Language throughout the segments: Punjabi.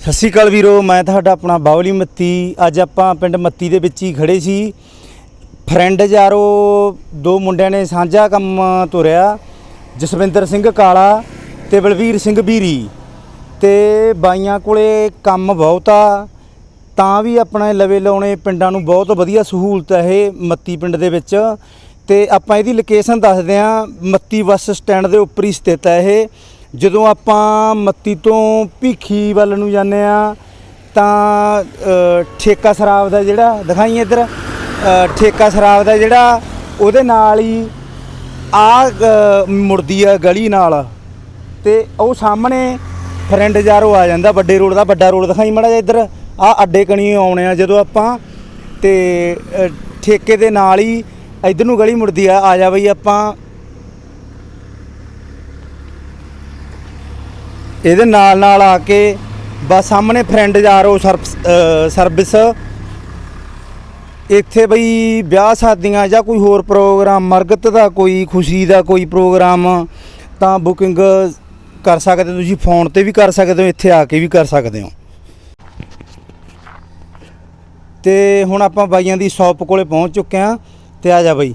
ਸਤਿ ਸ਼੍ਰੀ ਅਕਾਲ ਵੀਰੋ, ਮੈਂ ਤੁਹਾਡਾ ਆਪਣਾ ਬਾਵਲੀ ਮੱਤੀ। ਅੱਜ ਆਪਾਂ ਪਿੰਡ ਮੱਤੀ ਦੇ ਵਿੱਚ ਹੀ ਖੜੇ ਸੀ। ਫਰੈਂਡ ਯਾਰੋ, ਦੋ ਮੁੰਡਿਆਂ ਨੇ ਸਾਂਝਾ ਕੰਮ ਤੁਰਿਆ। ਜਸਵਿੰਦਰ ਸਿੰਘ ਕਾਲਾ ਤੇ ਬਲਵੀਰ ਸਿੰਘ ਬੀਰੀ। ਤੇ ਬਾਈਆਂ ਕੋਲੇ ਕੰਮ ਬਹੁਤ ਆ। ਤਾਂ ਵੀ ਆਪਣੇ ਲਵੇ ਲਾਉਣੇ ਪਿੰਡਾਂ ਨੂੰ ਬਹੁਤ ਵਧੀਆ ਸਹੂਲਤ ਹੈ ਇਹ ਮੱਤੀ ਪਿੰਡ ਦੇ ਵਿੱਚ। ਤੇ ਆਪਾਂ ਇਹਦੀ ਲੋਕੇਸ਼ਨ ਦੱਸਦੇ ਹਾਂ। ਮੱਤੀ ਬੱਸ ਸਟੈਂਡ ਦੇ ਉੱਪਰ ਹੀ ਸਥਿਤ ਹੈ ਇਹ। ਜਦੋਂ ਆਪਾਂ ਮੱਤੀ ਤੋਂ ਭੀਖੀ ਵੱਲ ਨੂੰ ਜਾਂਦੇ ਆ, ਤਾਂ ਠੇਕਾ ਸ਼ਰਾਬ ਦਾ ਜਿਹੜਾ, ਦਿਖਾਈ ਇੱਧਰ ਠੇਕਾ ਸ਼ਰਾਬ ਦਾ ਜਿਹੜਾ, ਉਹਦੇ ਨਾਲ ਹੀ ਆ ਮੁੜਦੀ ਆ ਗਲੀ ਨਾਲ। ਤੇ ਉਹ ਸਾਹਮਣੇ ਫਰੈਂਡ ਯਾਰੋ ਆ ਜਾਂਦਾ, ਵੱਡੇ ਰੋਡ ਦਾ, ਵੱਡਾ ਰੋਡ ਦਿਖਾਈ ਮੜਾ ਜਿਹਾ ਇੱਧਰ। ਆ ਅੱਡੇ ਕਣੀ ਆਉਣੇ ਆ ਜਦੋਂ ਆਪਾਂ, ਤੇ ਠੇਕੇ ਦੇ ਨਾਲ ਹੀ ਇੱਧਰ ਨੂੰ ਗਲੀ ਮੁੜਦੀ ਆ ਆ ਜਾ ਬਈ ਆਪਾਂ ਇਹਦੇ ਨਾਲ ਨਾਲ ਆ ਕੇ ਬਸ ਸਾਹਮਣੇ ਫਰੈਂਡ ਯਾਰੋ ਸਰਵਿਸ ਸਰਵਿਸ ਇੱਥੇ ਬਈ ਵਿਆਹ ਸ਼ਾਦੀਆਂ ਜਾਂ ਕੋਈ ਹੋਰ ਪ੍ਰੋਗਰਾਮ ਮਰਗਤ ਦਾ ਕੋਈ, ਖੁਸ਼ੀ ਦਾ ਕੋਈ ਪ੍ਰੋਗਰਾਮ ਤਾਂ ਬੁਕਿੰਗ ਕਰ ਸਕਦੇ ਹੋ। ਤੁਸੀਂ ਫੋਨ ਤੇ ਵੀ ਕਰ ਸਕਦੇ ਹੋ, ਇੱਥੇ ਆ ਕੇ ਵੀ ਕਰ ਸਕਦੇ ਹੋ। ਤੇ ਹੁਣ ਆਪਾਂ ਬਾਈਆਂ ਦੀ ਸ਼ਾਪ ਕੋਲੇ ਪਹੁੰਚ ਚੁੱਕੇ ਆ ਤੇ ਆ ਜਾ ਬਾਈ।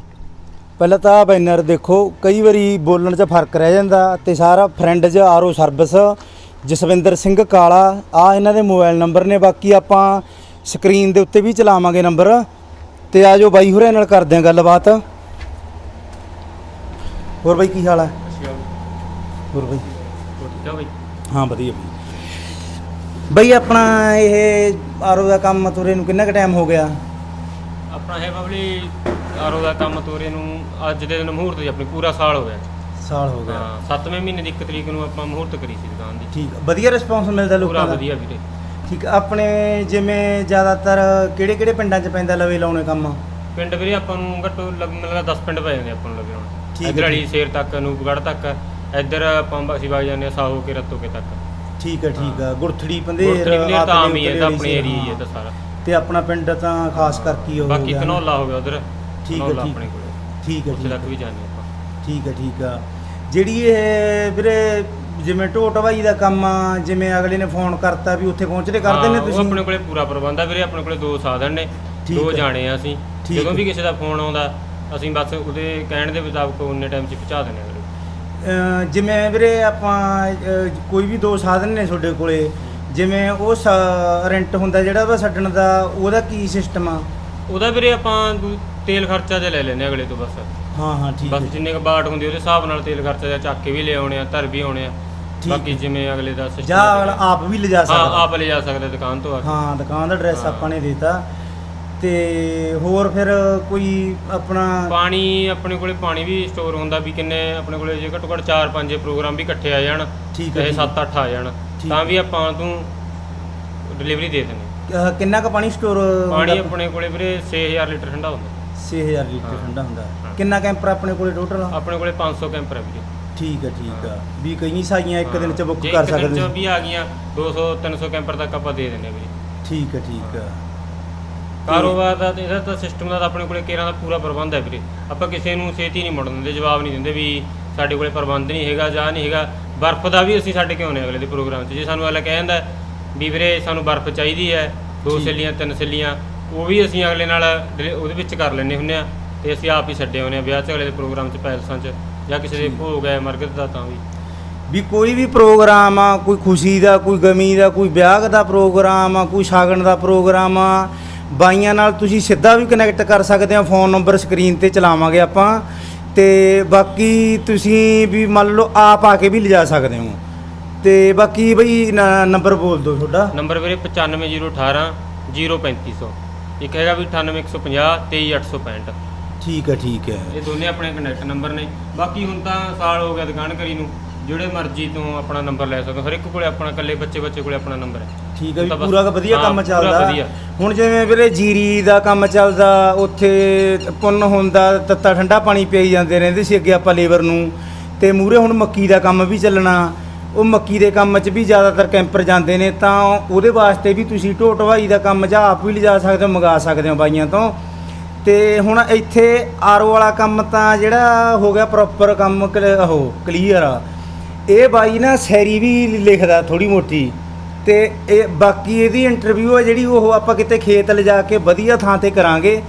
ਪਹਿਲਾਂ ਤਾਂ ਬੈਨਰ ਦੇਖੋ, ਕਈ ਵਾਰੀ ਬੋਲਣ 'ਚ ਫ਼ਰਕ ਰਹਿ ਜਾਂਦਾ ਤੇ ਸਾਰਾ ਫਰੈਂਡ 'ਚ ਆਰਓ ਸਰਵਿਸ, ਜਸਵਿੰਦਰ ਸਿੰਘ ਕਾਲਾ ਆ ਇਹਨਾਂ ਦੇ ਮੋਬਾਈਲ ਨੰਬਰ ਨੇ, ਬਾਕੀ ਆਪਾਂ ਸਕਰੀਨ ਦੇ ਉੱਤੇ ਵੀ ਚਲਾਵਾਂਗੇ ਨੰਬਰ ਤੇ ਆ ਜਾਓ ਬਾਈ ਹੋਰਾਂ ਨਾਲ ਕਰਦੇ ਆਂ ਗੱਲਬਾਤ। ਹੋਰ ਬਾਈ ਕੀ ਹਾਲ ਹੈ? ਹੋਰ ਬਾਈ। ਠੀਕ ਆ ਬਈ ਹਾਂ, ਵਧੀਆ ਬਾਈ। ਬਾਈ ਆਪਣਾ ਇਹ ਆਰਓ ਦਾ ਕੰਮ ਤੁਰੇ ਨੂੰ ਕਿੰਨਾ ਕੁ ਟਾਈਮ ਹੋ ਗਿਆ? ਆਪਣਾ ਹੈ ਬਬਲੀ ਆਰੋ ਦਾ ਕੰਮ ਤੋਰੇ ਨੂੰ ਅੱਜ ਦੇ ਦਿਨ ਮਹੂਰਤ ਦੀ ਆਪਣੀ ਪੂਰਾ ਸਾਲ ਹੋ ਗਿਆ। ਸਾਲ ਹੋ ਗਿਆ। ਹਾਂ 7ਵੇਂ ਮਹੀਨੇ ਦੀ 1 ਤਰੀਕ ਨੂੰ ਆਪਾਂ ਮਹੂਰਤ ਕਰੀ ਸੀ ਦੁਕਾਨ ਦੀ। ਠੀਕ। ਵਧੀਆ ਰਿਸਪੌਂਸ ਮਿਲਦਾ ਪੂਰਾ ਲੋਕਾਂ ਦਾ? ਵਧੀਆ ਵੀਰੇ। ਠੀਕ। ਆਪਣੇ ਜਿਵੇਂ ਜ਼ਿਆਦਾਤਰ ਕਿਹੜੇ ਕਿਹੜੇ ਪਿੰਡਾਂ 'ਚ ਪੈਂਦਾ ਲਵੇ ਲਾਉਣੇ ਕੰਮ? ਪਿੰਡ ਵੀਰੇ ਆਪਾਂ ਨੂੰ ਘੱਟੋ ਲੱਗ ਮਿਲਦਾ 10 ਪਿੰਡ ਪੈ ਜਾਂਦੇ ਆਪਾਂ ਨੂੰ ਲੱਗੇ ਠੀਕ ਹੁਣ ਹੈ, ਇੱਧਰ ਵਾਲੀ ਠੀਕ। ਸ਼ੇਰ ਤੱਕ ਨੂਪਗੜ੍ਹ ਤੱਕ ਇੱਧਰ ਆਪਾਂ ਅਸੀਂ ਵਗ ਜਾਂਦੇ ਆ ਸਾਹੋ ਕੇ ਰਤੋ ਕੇ ਤੱਕ। ਠੀਕ ਹੈ ਠੀਕ ਆ ਗੁਰਥੜੀ ਪੰਧੇਰ ਗੁਰਤਰੀ ਵੀਰੇ ਤਾਂ ਆਮ ਹੀ ਹੈ ਤਾਂ ਆਤਲੇ ਆਪਣੇ ਏਰੀਆ ਹੀ ਹੈ ਹਾਂ। ਤਾਂ ਸਾਰਾ। ਤੇ ਆਪਣਾ ਪਿੰਡ ਤਾਂ ਖਾਸ ਕਰਕੇ ਹੀ ਹੋ ਬਾਕੀ ਗਿਆ। ਨਾ। ਧਨੌਲਾ ਹੋ ਗਿਆ ਉਧਰ। ਠੀਕ ਹੈ, ਠੀਕ। ਆਪਣੇ ਕੋਲੇ ਠੀਕ ਹੈ ਉੱਥੇ ਤੱਕ ਵੀ ਜਾਂਦੇ ਆਪਾਂ। ਠੀਕ ਹੈ ਠੀਕ ਆ। ਜਿਹੜੀ ਇਹ ਵੀਰੇ ਜਿਵੇਂ ਢੋਟ ਭਾਈ ਦਾ ਕੰਮ ਆ ਜਿਵੇਂ ਅਗਲੇ ਨੇ ਫੋਨ ਕਰਤਾ ਵੀ ਉੱਥੇ ਪਹੁੰਚਦੇ ਹਾਂ, ਉਹ ਤੁਸੀਂ? ਆਪਣੇ ਕੋਲੇ ਪੂਰਾ ਪ੍ਰਬੰਧ ਆ ਵੀਰੇ ਆਪਣੇ ਕੋਲੇ ਦੋ ਸਾਧਨ ਨੇ। ਠੀਕ ਦੋ ਹੈ। ਜਾਣੇ ਆ ਅਸੀਂ। ਠੀਕ ਜਦੋਂ ਹੈ। ਵੀ ਕਿਸੇ ਦਾ ਫੋਨ ਆਉਂਦਾ ਅਸੀਂ ਬਸ ਉਹਦੇ ਕਹਿਣ ਦੇ ਮੁਤਾਬਕ ਉਹਨੇ ਟਾਈਮ 'ਚ ਪਹੁੰਚਾ ਦਿੰਦੇ ਆ ਵੀਰੇ। ਅਹ ਜਿਵੇਂ ਵੀਰੇ ਆਪਾਂ ਅਹ ਕੋਈ ਵੀ ਦੋ ਸਾਧਨ ਨੇ ਤੁਹਾਡੇ ਕੋਲੇ ਜਿਵੇਂ ਉਹ ਰੈਂਟ ਹੁੰਦਾ ਜਿਹੜਾ ਵਾ ਛੱਡਣ ਦਾ ਉਹਦਾ ਕੀ ਸਿਸਟਮ ਆ? ਉਹਦਾ ਵੀਰੇ ਆਪਾਂ ਦੂ- ਤੇਲ ਖਰਚਾ ਜਿਹਾ ਲੈ ਲੈਨੇ ਅਗਲੇ ਤੋਂ ਬਸ ਹਾਂ ਹਾਂ ਠੀਕ ਹੈ ਬਸ ਜਿੰਨੇ ਕ ਬਾਟ ਹੁੰਦੀ ਉਹਦੇ ਹਿਸਾਬ ਨਾਲ ਤੇਲ ਖਰਚਾ ਜਿਹਾ ਚੱਕ ਕੇ ਵੀ ਲੈ ਆਉਣੇ ਆ ਧਰ ਵੀ ਆਉਣੇ ਆ ਠੀਕ ਬਾਕੀ ਹੈ। ਜਿਵੇਂ ਅਗਲੇ ਦਾ system ਜਾਂ ਹੈ। ਅਗਲਾ ਆਪ ਵੀ ਲਿਜਾ ਹਾਂ ਸਕਦਾ ਆਪ ਲੈ ਜਾ ਸਕਦਾ ਦੁਕਾਨ ਤੋਂ ਆ ਕੇ ਹਾਂ ਦੁਕਾਨ ਦਾ ਐਡਰੈਸ ਹਾਂ। ਆਪਾਂ ਨੇ ਦਿੱਤਾ ਤੇ ਹੋਰ ਫਿਰ ਕੋਈ ਆਪਣਾ ਪਾਣੀ ਆਪਣੇ ਕੋਲੇ ਪਾਣੀ ਵੀ ਸਟੋਰ ਹੁੰਦਾ ਵੀ ਕਿੰਨੇ ਆਪਣੇ ਕੋਲੇ ਜੇ ਘੱਟੋ ਘੱਟ 4-5 ਪ੍ਰੋਗਰਾਮ ਵੀ ਇਕੱਠੇ ਆ ਜਾਣ ਠੀਕ ਹੈ, ਚਾਹੇ ਠੀਕ ਹੈ। 7-8 ਆ ਜਾਣ ਠੀਕ ਤਾਂ ਹੈ। ਵੀ ਆਪਾਂ ਤੂੰ ਡਿਲੀਵਰੀ ਦੇ ਦਿੰਦੇ ਅਹ ਕਿੰਨਾ ਕ ਪਾਣੀ ਸਟੋਰ ਪਾਣੀ ਆਪਣੇ ਕੋਲੇ ਵੀਰੇ 6000 ਲੀਟਰ ਠੰਡਾ ਹੁੰਦਾ। 6000 ਲੀਟਰ ਹਾਂ। ਠੰਡਾ ਹੁੰਦਾ। ਹਾਂ। ਕਿੰਨਾ ਕੈਂਪਰ ਆਪਣੇ ਕੋਲੇ ਟੋਟਲ ਆਪਣੇ ਕੋਲੇ 500 ਕੈਂਪਰ ਹੈ ਵੀਰੇ। ਠੀਕ ਹੈ ਠੀਕ ਆ। ਵੀ ਕਈ ਸਾਈਆਂ ਇੱਕ ਦਿਨ ਚ ਬੁੱਕ ਕਰ ਸਕਦੇ ਚ ਵੀ ਆ ਗਈਆਂ 200 300 ਕੈਂਪਰ ਤੱਕ ਆਪਾਂ ਦੇ ਦਿੰਦੇ ਆ ਵੀਰੇ। ਠੀਕ ਹੈ ਠੀਕ ਆ। ਕਾਰੋਬਾਰ ਦਾ ਤੇ ਇਹਦਾ ਤਾਂ ਸਿਸਟਮ ਦਾ ਤਾਂ ਆਪਣੇ ਕੋਲੇ ਕੇਰਾਂ ਦਾ ਪੂਰਾ ਪ੍ਰਬੰਧ ਹੈ ਵੀਰੇ। ਆਪਾਂ ਕਿਸੇ ਨੂੰ ਛੇਤੀ ਨਹੀਂ ਮੁੜਨ ਦਿੰਦੇ ਜਵਾਬ ਨਹੀਂ ਦਿੰਦੇ ਵੀ ਸਾਡੇ ਕੋਲੇ ਪ੍ਰਬੰਧ ਨਹੀਂ ਹੈਗਾ ਜਾਂ ਨਹੀਂ ਹੈਗਾ। ਬਰਫ਼ ਦਾ ਵੀ ਅਸੀਂ ਸਾਡੇ ਕਿਉਂ ਨੇ ਅਗਲੇ ਦੇ ਪ੍ਰੋਗਰਾਮ 'ਚ। ਜੇ ਸਾਨੂੰ ਅਗਲਾ ਕਹਿ ਜਾਂਦਾ ਵੀ ਵੀਰੇ ਸਾਨੂੰ ਬਰਫ਼ ਚਾਹੀਦੀ ਹੈ ਦੋ ਠੀਕ। ਸੈਲੀਆਂ ਤਿੰਨ ਸੈਲੀਆਂ ਉਹ ਵੀ ਅਸੀਂ ਅਗਲੇ ਨਾਲ ਡਿਲੇ- ਉਹਦੇ ਵਿੱਚ ਕਰ ਲੈਂਦੇ ਹੁੰਦੇ ਆ ਤੇ ਅਸੀਂ ਆਪ ਹੀ ਛੱਡੇ ਹੁੰਦੇ ਆ ਵਿਆਹ 'ਚ ਅਗਲੇ ਦੇ ਪ੍ਰੋਗਰਾਮ 'ਚ ਪੈਲਸਾਂ 'ਚ ਜਾਂ ਕਿਸੇ ਦੇ ਭੋਗ ਹੈ ਮਰਗਤ ਦਾ ਤਾਂ ਵੀ। ਵੀ ਕੋਈ ਵੀ ਪ੍ਰੋਗਰਾਮ ਆ ਕੋਈ ਖੁਸ਼ੀ ਦਾ ਕੋਈ ਗਮੀ ਦਾ ਕੋਈ ਵਿਆਹ ਦਾ ਪ੍ਰੋਗਰਾਮ ਆ ਕੋਈ ਸ਼ਗਨ ਦਾ ਪ੍ਰੋਗਰਾਮ ਆ ਬਾਈਆਂ ਨਾਲ ਤੁਸੀਂ ਸਿੱਧਾ ਵੀ ਕਨੈਕਟ ਕਰ ਸਕਦੇ ਆ ਫੋਨ ਨੰਬਰ ਸਕਰੀਨ ਤੇ ਚਲਾਵਾਂਗੇ ਆਪਾਂ ਤੇ ਬਾਕੀ ਤੁਸੀਂ ਵੀ ਮੰਨ ਲਓ ਆਪ ਆ ਕੇ ਵੀ ਲਿਜਾ ਸਕਦੇ ਹੋ। ਤੇ ਬਾਕੀ ਬਈ ਨ- ਨੰਬਰ ਬੋਲ ਦਿਓ ਤੁਹਾਡਾ। ਨੰਬਰ ਵੀਰੇ 95018 03500 ਇੱਕ ਹੈਗਾ ਵੀ 98150 23865 ਠੀਕ ਹੈ ਠੀਕ ਹੈ। ਇਹ ਦੋਨੇ ਆਪਣੇ ਕਨੈਕਟ ਨੰਬਰ ਨੇ। ਬਾਕੀ ਹੁਣ ਤਾਂ ਸਾਲ ਹੋ ਗਿਆ ਦੁਕਾਨ ਕਰੀ ਨੂੰ। ਜਿਹੜੇ ਮਰਜ਼ੀ ਤੋਂ ਆਪਣਾ ਨੰਬਰ ਲੈ ਸਕਦੇ ਹੋ। ਹਰ ਇੱਕ ਕੋਲੇ ਆਪਣਾ ਇਕੱਲੇ ਬੱਚੇ ਬੱਚੇ ਕੋਲੇ ਆਪਣਾ ਨੰਬਰ ਹੈ। ਠੀਕ ਹੈ ਵੀ ਤਾਂ ਬਸ- ਪੂਰਾ ਵਧੀਆ ਹਾਂ, ਕੰਮ ਪੂਰਾ ਚੱਲਦਾ। ਵਧੀਆ। ਹੁਣ ਜਿਵੇਂ ਵੀਰੇ ਜੀਰੀ ਦਾ ਕੰਮ ਚੱਲਦਾ ਉੱਥੇ ਪੁੰਨ ਹੁੰਦਾ ਤੱਤਾ ਠੰਡਾ ਪਾਣੀ ਪੀਈ ਜਾਂਦੇ ਰਹਿੰਦੇ ਸੀ ਅੱਗੇ ਆਪਾਂ ਲੇਬਰ ਨੂੰ। ਤੇ ਮੂਰੇ ਹੁਣ ਮੱਕੀ ਦਾ ਕੰਮ ਵੀ ਚੱਲਣਾ। ਉਹ ਮੱਕੀ ਦੇ ਕੰਮ 'ਚ ਵੀ ਜ਼ਿਆਦਾਤਰ ਕੈਂਪਰ ਜਾਂਦੇ ਨੇ, ਤਾਂ ਉਹਦੇ ਵਾਸਤੇ ਵੀ ਤੁਸੀਂ ਢੋਟ ਭਾਈ ਦਾ ਕੰਮ ਜਾਂ ਆਪ ਵੀ ਲਿਜਾ ਸਕਦੇ ਹੋ, ਮੰਗਾ ਸਕਦੇ ਹੋ ਬਾਈਆਂ ਤੋਂ। ਤੇ ਹੁਣ ਇੱਥੇ ਆਰਓ ਵਾਲਾ ਕੰਮ ਤਾਂ ਜਿਹੜਾ ਹੋ ਗਿਆ ਪ੍ਰੋਪਰ ਕੰਮ ਕਲ- ਉਹ ਕਲੀਅਰ ਆ। ਇਹ ਬਾਈ ਨਾ ਸੈਰੀ ਵੀ ਲਿਖਦਾ ਥੋੜੀ ਮੋਟੀ। ਤੇ ਇਹ ਬਾਕੀ ਇਹਦੀ ਇੰਟਰਵਿਊ ਆ ਜਿਹੜੀ ਉਹ ਆਪਾਂ ਕਿਤੇ ਖੇਤ ਲਿਜਾ ਕੇ ਵਧੀਆ ਥਾਂ ਤੇ ਕਰਾਂਗੇ।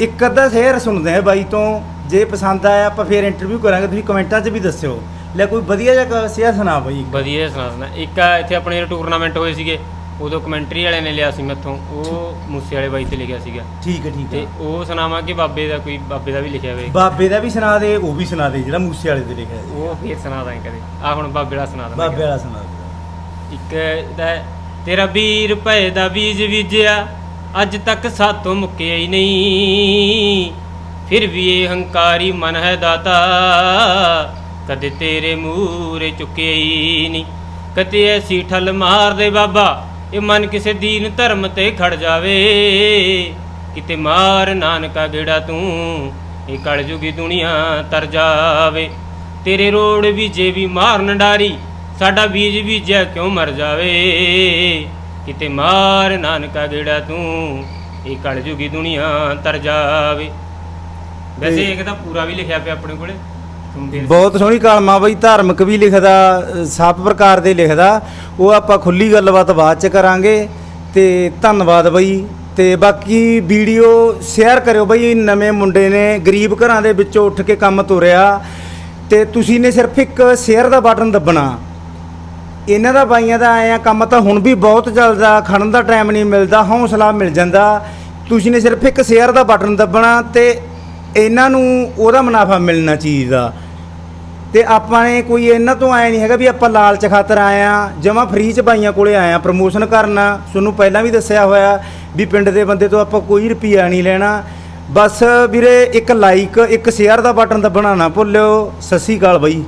ਇੱਕ ਅੱਧਾ ਸ਼ੇਅਰ ਸੁਣਦੇ ਆ ਬਾਈ ਤੋਂ। ਜੇ ਪਸੰਦ ਆਇਆ ਆਪਾਂ ਫੇਰ ਇੰਟਰਵਿਊ ਕਰਾਂਗੇ, ਤੁਸੀਂ ਕਮੈਂਟਾਂ 'ਚ ਵੀ ਦੱਸਿਓ। ਲੈ ਕੋਈ ਵਧੀਆ ਜਿਹਾ ਸ਼ੇਅਰ ਸੁਣਾ ਬਾਈ ਵਧੀਆ ਸੁਣਾ ਸੁਣਾ ਇੱਕ ਆ ਇੱਥੇ ਆਪਣੇ ਟੂਰਨਾਮੈਂਟ ਹੋਏ ਸੀਗੇ ਉਦੋਂ ਕਮੈਂਟਰੀ ਵਾਲੇ ਨੇ ਲਿਆ ਸੀ ਮੈਥੋਂ। ਉਹ ਮੂਸੇ ਵਾਲੇ ਬਾਈ ਤੇ ਲਿਖਿਆ ਸੀਗਾ। ਠੀਕ ਹੈ ਠੀਕ ਤੇ ਹੈ ਉਹ ਸੁਣਾਵਾਂ ਕਿ ਬਾਬੇ ਦਾ ਕੋਈ ਬਾਬੇ ਦਾ ਵੀ ਲਿਖਿਆ ਹੋਵੇ। ਬਾਬੇ ਦਾ ਵੀ ਸੁਣਾ ਦੇ ਉਹ ਵੀ ਸੁਣਾ ਦੇ ਜਿਹੜਾ ਮੂਸੇ ਵਾਲੇ ਤੇ ਲਿਖਿਆ ਉਹ ਫੇਰ ਸੁਣਾ ਦਾਂ ਕਦੇ ਆ ਹੁਣ ਬਾਬੇ ਦਾ ਸੁਣਾ ਦਾਂ ਬਾਬੇ ਵਾਲਾ ਸੁਣਾ ਦੇ ਇੱਕ ਹੈ, ਤੇਰਾ 20 ਰੁਪਏ ਦਾ ਬੀਜ ਬੀਜਿਆ ਅੱਜ ਤੱਕ ਸਾਤੋਂ ਮੁੱਕਿਆ ਹੀ ਨਹੀਂ। ਫਿਰ ਵੀ ਇਹ ਹੰਕਾਰੀ ਮਨ ਹੈ ਦਾਤਾ। ਕਦੇ ਤੇਰੇ ਮੂਰੇ ਚੁੱਕਿਆ ਹੀ ਨਹੀਂ ਕਦੇ ਐਸੀ ਠੱਲ ਮਾਰ ਦੇ ਬਾਬਾ ਇਹ ਮਨ ਕਿਸੇ ਦੀਨ ਧਰਮ ਤੇ ਖੜ ਜਾਵੇ। ਕਿਤੇ ਮਾਰ ਨਾਨਕਾ ਗੇੜਾ ਤੂੰ ਇਹ ਕਲਯੁਗੀ ਦੁਨੀਆ ਤਰ ਜਾਵੇ। ਤੇਰੇ ਰੋੜ ਵੀ ਜੇ ਵੀ ਮਾਰਨ ਡਾਰੀ ਸਾਡਾ ਬੀਜ ਬੀਜਿਆ ਕਿਉਂ ਮਰ ਜਾਵੇ? ਕਿਤੇ ਮਾਰ ਨਾਨਕਾ ਗੇੜਾ ਤੂੰ ਇਹ ਕਲਯੁਗੀ ਦੁਨੀਆ ਤਰ ਜਾਵੇ। ਵੈਸੇ ਇੱਕ ਤਾਂ ਪੂਰਾ ਵੀ ਲਿਖਿਆ ਪਿਆ ਆਪਣੇ ਕੋਲੇ। ਬਹੁਤ ਸੋਹਣੀ ਕਲਮਾ ਬਈ, ਧਾਰਮਿਕ ਵੀ ਲਿਖਦਾ ਸਭ ਪ੍ਰਕਾਰ ਦੇ ਲਿਖਦਾ। ਉਹ ਆਪਾਂ ਖੁੱਲੀ ਗੱਲਬਾਤ ਬਾਅਦ ਚ ਕਰਾਂਗੇ ਤੇ ਧੰਨਵਾਦ ਬਈ। ਤੇ ਬਾਕੀ ਵੀਡੀਓ ਸ਼ੇਅਰ ਕਰਿਓ ਬਈ, ਨਵੇਂ ਮੁੰਡੇ ਨੇ ਗਰੀਬ ਘਰਾਂ ਦੇ ਵਿੱਚੋਂ ਉੱਠ ਕੇ ਕੰਮ ਤੁਰਿਆ। ਤੇ ਤੁਸੀਂ ਨੇ ਸਿਰਫ ਇੱਕ ਸ਼ੇਅਰ ਦਾ ਬਟਨ ਦੱਬਣਾ। ਇਹਨਾਂ ਦਾ ਬਾਈਆਂ ਦਾ ਆਇਆ ਕੰਮ ਤਾਂ ਹੁਣ ਵੀ ਬਹੁਤ ਚੱਲਦਾ, ਖੜਨ ਦਾ ਟਾਈਮ ਨਹੀਂ ਮਿਲਦਾ, ਹੌਸਲਾ ਮਿਲ ਜਾਂਦਾ। ਤੁਸੀਂ ਨੇ ਸਿਰਫ ਇੱਕ ਸ਼ੇਅਰ ਦਾ ਬਟਨ ਦੱਬਣਾ ਤੇ ਇਹਨਾਂ ਨੂੰ ਉਹਦਾ ਮੁਨਾਫਾ ਮਿਲਣਾ ਚੀਜ਼ ਦਾ ਤੇ ਆਪਾਂ ਨੇ ਕੋਈ ਇਹਨਾਂ ਤੋਂ ਆਇਆ ਨਹੀਂ ਹੈਗਾ ਵੀ ਆਪਾਂ ਲਾਲਚ ਖਾਤਰ ਆਏ ਆ, ਜਮਾ ਫ੍ਰੀ ਚ ਬਾਈਆਂ ਕੋਲੇ ਆਏ ਆ ਪ੍ਰਮੋਸ਼ਨ ਕਰਨਾ ਤੁਹਾਨੂੰ ਪਹਿਲਾਂ ਵੀ ਦੱਸਿਆ ਹੋਇਆ ਵੀ ਪਿੰਡ ਦੇ ਬੰਦੇ ਤੋਂ ਆਪਾਂ ਕੋਈ ਰੁਪਿਆ ਨਹੀਂ ਲੈਣਾ। ਬਸ ਵੀਰੇ ਇੱਕ ਲਾਈਕ ਇੱਕ ਸ਼ੇਅਰ ਦਾ ਬਟਨ ਦੱਬਣਾ ਨਾ ਭੁੱਲਿਓ। ਸਤਿ ਸ਼੍ਰੀ ਅਕਾਲ ਬਾਈ।